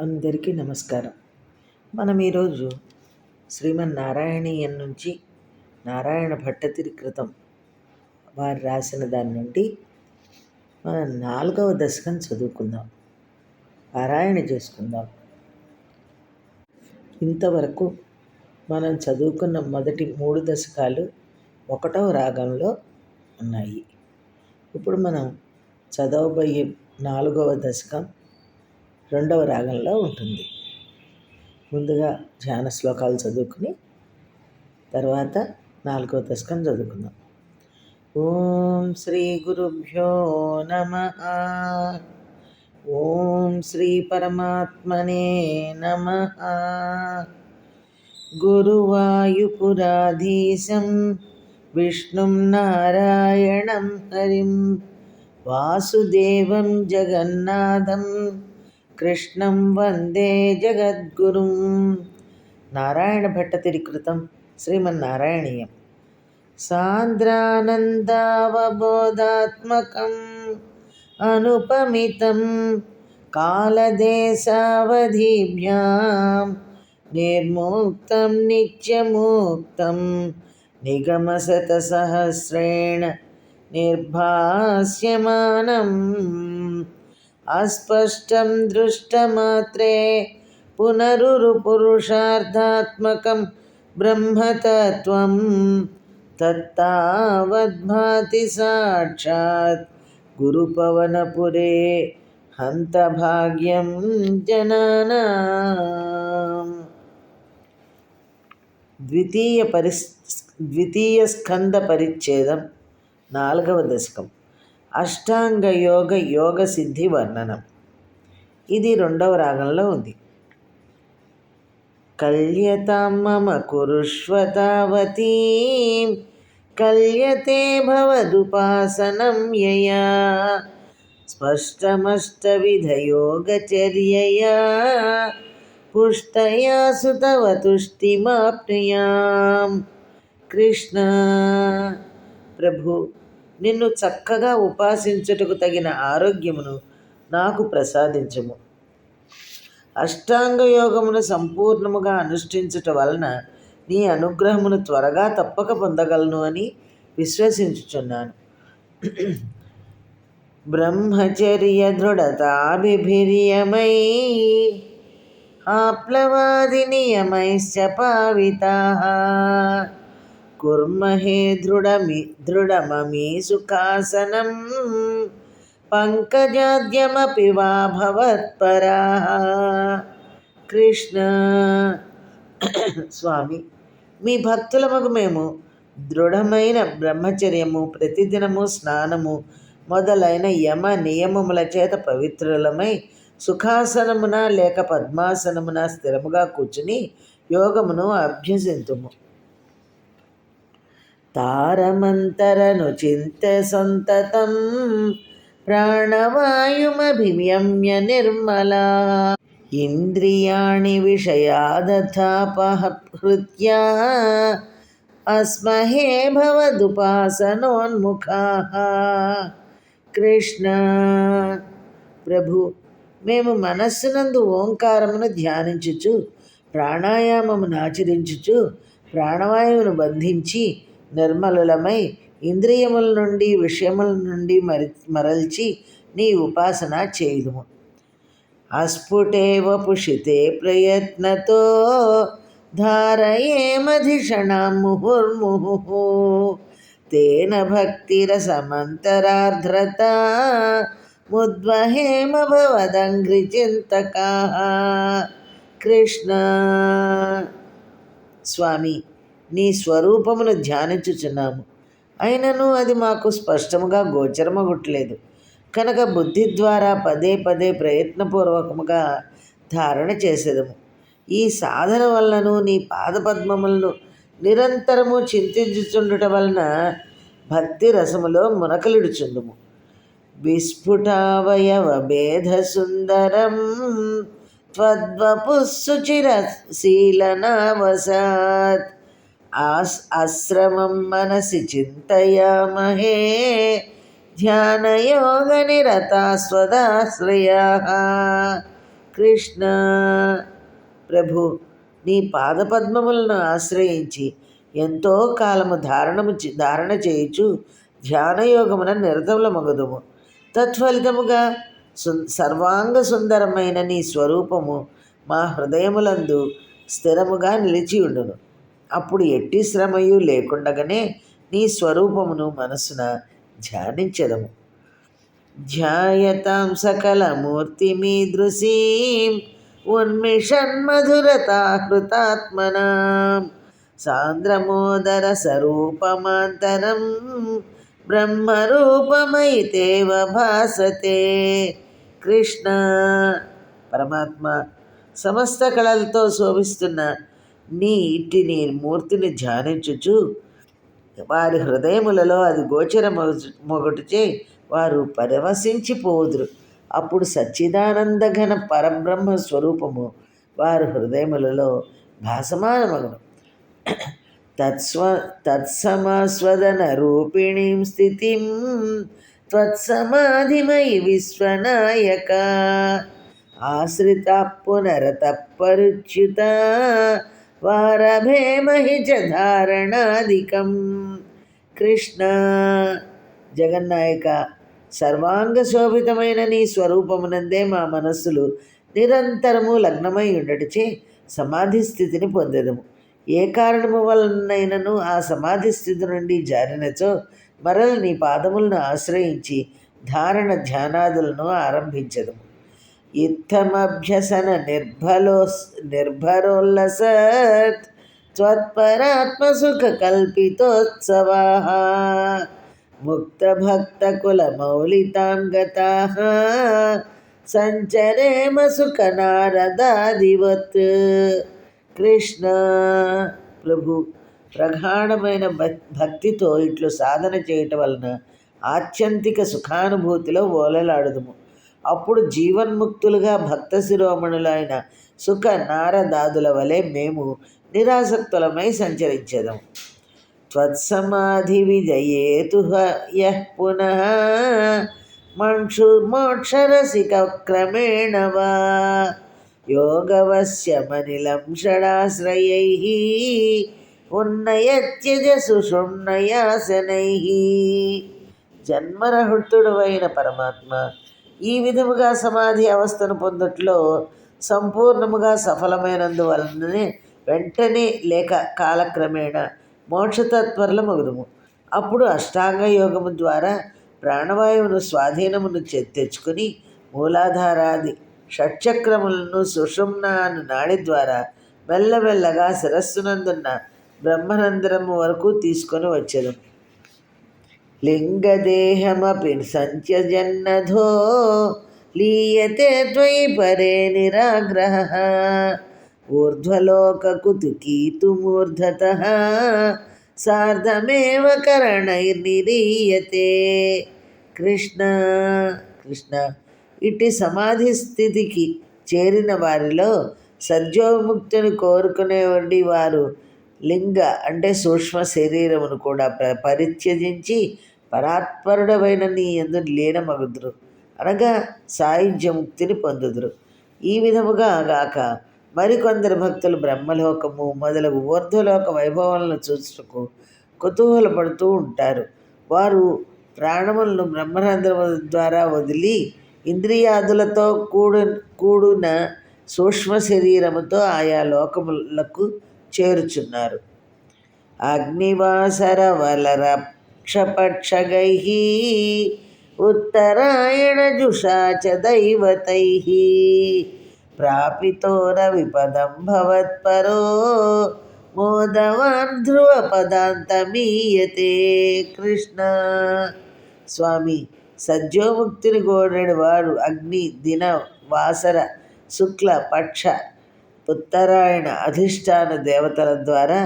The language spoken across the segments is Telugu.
అందరికీ నమస్కారం. మనం ఈరోజు శ్రీమన్నారాయణీయం నుంచి నారాయణ భట్టతిరి కృతం వారు రాసిన దాని నుండి మనం నాలుగవ దశకం చదువుకుందాం. పారాయణ చేసుకుందాం. ఇంతవరకు మనం చదువుకున్న మొదటి మూడు దశకాలు ఒకటవ రాగంలో ఉన్నాయి. ఇప్పుడు మనం చదవబోయే నాలుగవ దశకం రెండవ రాగంలో ఉంటుంది. ముందుగా ధ్యాన శ్లోకాలు చదువుకుని తర్వాత నాలుగో దశకం చదువుకుందాం. ఓం శ్రీ గురుభ్యో నమ. ఓం శ్రీ పరమాత్మనే నమ. గురువాయుపురాధీశం విష్ణుం నారాయణం హరిం వాసుదేవం జగన్నాథం కృష్ణం వందే జగద్గురుం. నారాయణ భట్టతిరి కృతం శ్రీమన్నారాయణీయం. సాంద్రానందావబోధాత్మకం అనుపమితం కాలదేశావధిభ్యాం నిర్ముక్తం నిత్యముక్తం నిగమశతసహస్రేణ నిర్భాస్యమానం. అస్పష్టం దృష్టమాత్రే పునరుపురుషార్థాత్మకం బ్రహ్మతత్వం తత్తావద్భాతి సాక్షాత్ గురుపవనపురే హంతభాగ్యం జనానా ద్వితీయ పరిస్ ద్వితీయ స్కంద పరిచ్ఛేదం నాలుగవ దశకం అష్టాంగ యోగ యోగ సిద్ధి వర్ణనం. ఇది రెండవ రాగంలో ఉంది. కల్యతాం మమ కురుష్వతావతీ కల్యతే భవదుపాసనం యయా స్పష్టమష్టవిధయోగచర్యయా పుష్టయా సుతవ తుష్టిమాప్నుయాం. కృష్ణ ప్రభు నిన్ను చక్కగా ఉపాసించుటకు తగిన ఆరోగ్యమును నాకు ప్రసాదించము. అష్టాంగ యోగమును సంపూర్ణముగా అనుష్ఠించుట వలన నీ అనుగ్రహమును త్వరగా తప్పక పొందగలను అని విశ్వసించుచున్నాను. బ్రహ్మచర్య దృఢతాభిభిర్యమై ఆప్లవాది నియమైశ్చ పావితా. కుర్మహే దృఢమి దృఢమమీ సుఖాసనం. పంకజాద్యమపి వా భవత్పరా. కృష్ణ స్వామి మీ భక్తులముకు మేము దృఢమైన బ్రహ్మచర్యము ప్రతిదినము స్నానము మొదలైన యమ నియమముల చేత పవిత్రులమై సుఖాసనమున లేక పద్మాసనమున స్థిరముగా కూర్చుని యోగమును అభ్యసింతుము. తారమంతరను చింత సంతతం ప్రాణవాయుమభిమ్య నిర్మలా. ఇంద్రియాణి విషయాదథాపహృత్యా అస్మహే భవదుపాసనోన్ముఖా. కృష్ణ ప్రభు మేము మనస్సునందు ఓంకారమును ధ్యానించుచు ప్రాణాయామమును ఆచరించుచు ప్రాణవాయువును బంధించి నిర్మలులమై ఇంద్రియముల నుండి విషయముల నుండి మరి మరల్చి నీ ఉపాసన చేయుము అస్ఫుటేవ పుషితే ప్రయత్నతో ధారయేమధిషణ ముహుర్ముహు తేన భక్తిరసమంతరార్ధ్రత ముద్వహేమ భవదంగ్రి చింతకా. కృష్ణ. స్వామి నీ స్వరూపమును ధ్యానించుచున్నాము. అయినను అది మాకు స్పష్టముగా గోచరమగొట్టలేదు కనుక బుద్ధి ద్వారా పదే పదే ప్రయత్నపూర్వకముగా ధారణ చేసేదము. ఈ సాధన వలనను నీ పాదపద్మములను నిరంతరము చింతించుచుండుట వలన భక్తి రసములో మునకలిడుచుండుము. విస్ఫుటావయవ భేద సుందరం త్వద్వపుశుచిరశీలనావసాత్ ఆస్ ఆశ్రమం మనసి చింతయామహే. ధ్యానయోగనిరతా స్వదాశ్రయా. కృష్ణ ప్రభు నీ పాదపద్మములను ఆశ్రయించి ఎంతో కాలము ధారణము ధారణ చేయుచు ధ్యానయోగమున నిరతములమగుదుము. తత్ఫలితముగా సుం సర్వాంగ సుందరమైన నీ స్వరూపము మా హృదయములందు స్థిరముగా నిలిచి ఉండును అప్పుడు ఎట్టి శ్రమయు లేకుండగానే నీ స్వరూపమును మనసున ధ్యానించదము. ధ్యాయతాం సకలమూర్తిమీదృశీం ఉన్మిషన్మధురతాహృతాత్మనాం సాంద్రమోదర స్వరూపమాంతరం బ్రహ్మరూపమైతేవ భాసతే కృష్ణ పరమాత్మ సమస్త కళలతో శోభిస్తున్న నీ ఇట్టి నీ మూర్తిని ధ్యానించుచు వారి హృదయములలో అది గోచర మొగటుచే వారు పరవశించిపోదురు అప్పుడు సచ్చిదానందఘన పరబ్రహ్మ స్వరూపము వారి హృదయములలో భాసమానమగను. తత్స్వ తత్సమాస్వదన రూపిణీం స్థితిం త్వత్సమాధిమయి విశ్వనాయక. ఆశ్రిత పునరత పరుచ్యుత వారభేమహి చ ధారణాదికం కృష్ణ జగన్నాయక సర్వాంగ శోభితమైన నీ స్వరూపమునందే మా మనస్సులు నిరంతరము లగ్నమై ఉండటచే సమాధి స్థితిని పొందెదము. ఏ కారణము వలనైనను ఆ సమాధి స్థితి నుండి జారినచో మరల నీ పాదములను ఆశ్రయించి ధారణ ధ్యానాదులను ఆరంభించదము. ఇత్తమభ్యసన నిర్భలో నిర్భరోల్లసత్ త్వత్పరాత్మసుఖ కల్పితోత్సవా ముక్తభక్తకులమౌలితాం గతా సంచరేమ సుఖనారదాదివత్ కృష్ణ ప్రభు ప్రగాఢమైన భక్- భక్తితో ఇట్లు సాధన చేయటం వలన ఆత్యంతిక సుఖానుభూతిలో ఓలలాడుదుము. అప్పుడు జీవన్ముక్తులుగా భక్త శిరోమణులైన సుఖ నారదాదుల వలె మేము నిరాసక్తులమై సంచరించదం. త్వత్సమాధి విజయేతు యః పునః మంక్షు మోక్షరసిక క్రమేణ వా యోగవశ్యమనిలం షడాశ్రయై ఉన్నయత్యజ సుషుమ్నయాసనై అయిన పరమాత్మ ఈ విధముగా సమాధి అవస్థను పొందట్లో సంపూర్ణముగా సఫలమైనందువలననే వెంటనే లేక కాలక్రమేణా మోక్షతత్పరల మగురుము అప్పుడు అష్టాంగ యోగము ద్వారా ప్రాణవాయువును స్వాధీనమును తెచ్చుకొని తెచ్చుకుని మూలాధారాది షట్చక్రములను సుషుమ్న అను నాడి ద్వారా మెల్లమెల్లగా శిరస్సునందున్న బ్రహ్మనందరము వరకు తీసుకొని వచ్చేది లింగదేహమపి సంత్యజన్నధో లీయతే త్వయి పరే నిరాగ్రహ. ఊర్ధ్వలోకకుతుకీతుమూర్ధత సార్ధమేవ కరణైర్నిరీయతే. కృష్ణ కృష్ణ ఇట్టి సమాధి స్థితికి చేరిన వారిలో సద్యోముక్తిని కోరుకునేవండి వారు లింగ అంటే సూక్ష్మ శరీరమును కూడా ప- పరిత్యజించి పరాత్పరుడమైన నీ ఎందు లీనమగుదురు. అనగా సాయుధ్యముక్తిని పొందుదురు. ఈ విధముగా గాక మరికొందరు భక్తులు బ్రహ్మలోకము మొదలగు ఊర్ధ్వలోక వైభవాలను చూసుటకు కుతూహలపడుతూ ఉంటారు. వారు ప్రాణములను బ్రహ్మరంధ్రము ద్వారా వదిలి ఇంద్రియాదులతో కూడు కూడిన సూక్ష్మ శరీరముతో ఆయా లోకములకు చేరుచున్నారు. అగ్నివాసర వలర క్షపక్షగై ఉత్తరాయణ జుషా చ దైవతై. ప్రాపితో రవిపదం భవత్పరో మోదవాన్ ధ్రువ పదాంతమీయతే కృష్ణ. స్వామి సద్యోముక్తిని కోరిన వారు అగ్ని దిన వాసర శుక్ల పక్ష ఉత్తరాయణ అధిష్టాన దేవతల ద్వారా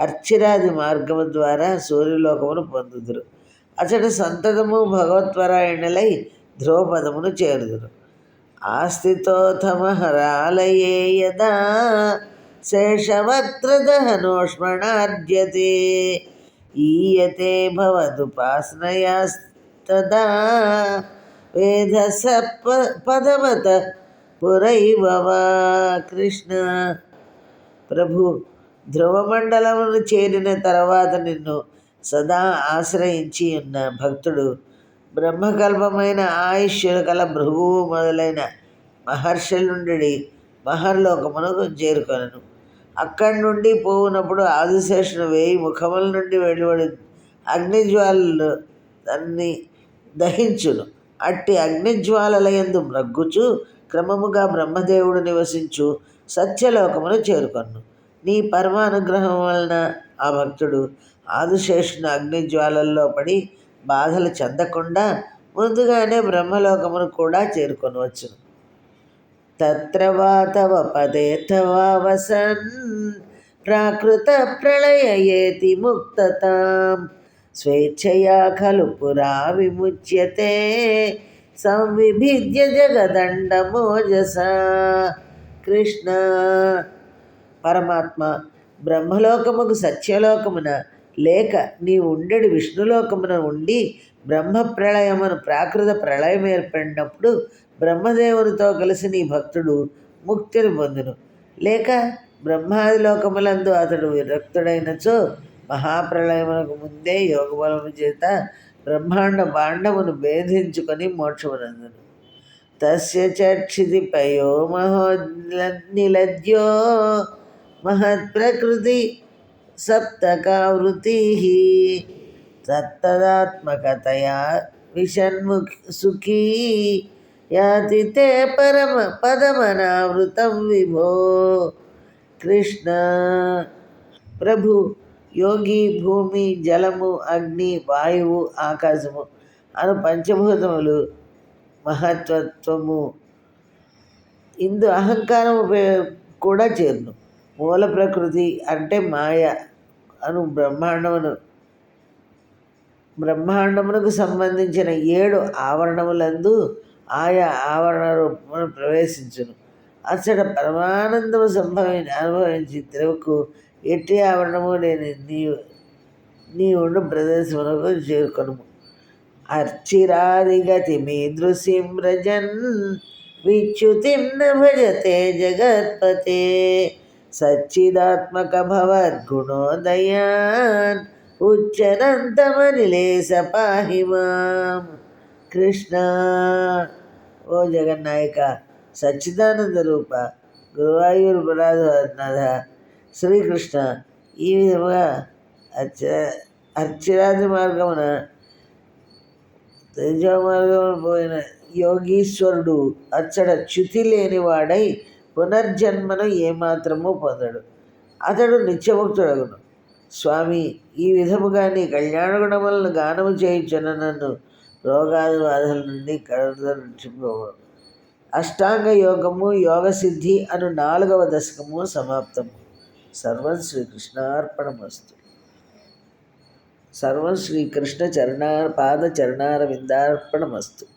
అర్చిరాది మార్గము ద్వారా సూర్యలోకమును పొందుదురు. అతడు సంతతము భగవత్పరాయణులై ధ్రువపదమును చేరుదురు. ఆస్థితోథమహరాలయే యదా శేషవక్త్రదహనోష్మణార్జ్యతే ఈయతే భవదుపాసనయాస్తదా వేద పదవత పురైవ కృష్ణ. ప్రభు ధ్రువమండలమును చేరిన తర్వాత నిన్ను సదా ఆశ్రయించి ఉన్న భక్తుడు బ్రహ్మకల్పమైన ఆయుష్యులు కల భృగువు మొదలైన మహర్షులుండి మహర్లోకమునకు చేరుకొనను. అక్కడి నుండి పోవునప్పుడు ఆదిశేషుడు వేయి ముఖముల నుండి వెలువడి అగ్నిజ్వాలలు దాన్ని దహించును. అట్టి అగ్నిజ్వాలల యందు మ్రగ్గుచు క్రమముగా బ్రహ్మదేవుడు నివసించు సత్యలోకమును చేరుకొను నీ పరమానుగ్రహం వలన ఆ భక్తుడు ఆదిశేషుని అగ్నిజ్వాలల్లో పడి బాధలు చెందకుండా ముందుగానే బ్రహ్మలోకమును కూడా చేరుకొనవచ్చు. తత్ర వాతవ పదే వసన్ ప్రాకృత ప్రళయేతి ముక్తతాం. స్వేచ్ఛయా ఖలు పురా విముచ్యతే సంవిభిద్య జగదండమోజస కృష్ణ పరమాత్మ బ్రహ్మలోకముకు సత్యలోకమున లేక నీ ఉండెడి విష్ణులోకమున ఉండి బ్రహ్మ ప్రళయమును ప్రాకృత ప్రళయం ఏర్పడినప్పుడు బ్రహ్మదేవునితో కలిసి నీ భక్తుడు ముక్తిని పొందును. లేక బ్రహ్మాది లోకములందు అతడు విరక్తుడైనచో మహాప్రళయమునకు ముందే యోగబలము చేత బ్రహ్మాండ బాండమును భేదించుకొని మోక్షమునందును. తస్య చక్షితి పయో మహో నిలద్యో మహత్ప్రకృతి సప్తకావృతి తత్తదాత్మకతయా విషన్ముఖి సుఖీ యాతి తే పరమ పదమనావృతం విభో కృష్ణ. ప్రభు యోగి భూమి జలము అగ్ని వాయువు ఆకాశము అను పంచభూతములు మహత్వత్వము. ఇందు అహంకారం కూడా చేరును. మూల ప్రకృతి అంటే మాయ అను బ్రహ్మాండమును. బ్రహ్మాండమునకు సంబంధించిన ఏడు ఆవరణములందు ఆయా ఆవరణ రూపమును ప్రవేశించును. అచ్చట పరమానందము సంభవి అనుభవించి తిరువుకు ఎట్టి ఆవరణము లేని నీ నీ ఉండు ప్రదేశమునకు చేరుకొనుము. అర్చిరాదిగతి మీదృశిం రజన్ విచ్యుతిం భజతే జగత్పతే. సచ్చిదాత్మక భవద్గుణోదయాన్ ఉచ్చనంతమనిలేశ పాహి మాం కృష్ణ ఓ జగన్నాయక సచ్చిదానంద రూప గురువాయూరు పురాధనాథ శ్రీకృష్ణ ఈ విధముగా అర్చ అర్చరాది మార్గమున తేజో మార్గమున పోయిన యోగీశ్వరుడు అచ్చడ చ్యుతి లేనివాడై పునర్జన్మను ఏమాత్రము పొందడు. అతడు నిత్యముక్తుడగును స్వామి ఈ విధముగా నీ కళ్యాణ గుణములను గానము చేయించిన నన్ను రోగాది బాధల నుండి కడుదరించుకోవు అష్టాంగ యోగము యోగ సిద్ధి అను నాలుగవ దశకము సమాప్తము సర్వం శ్రీకృష్ణార్పణమస్తు. సర్వం శ్రీకృష్ణ చరణ పాద చరణార విందార్పణమస్తు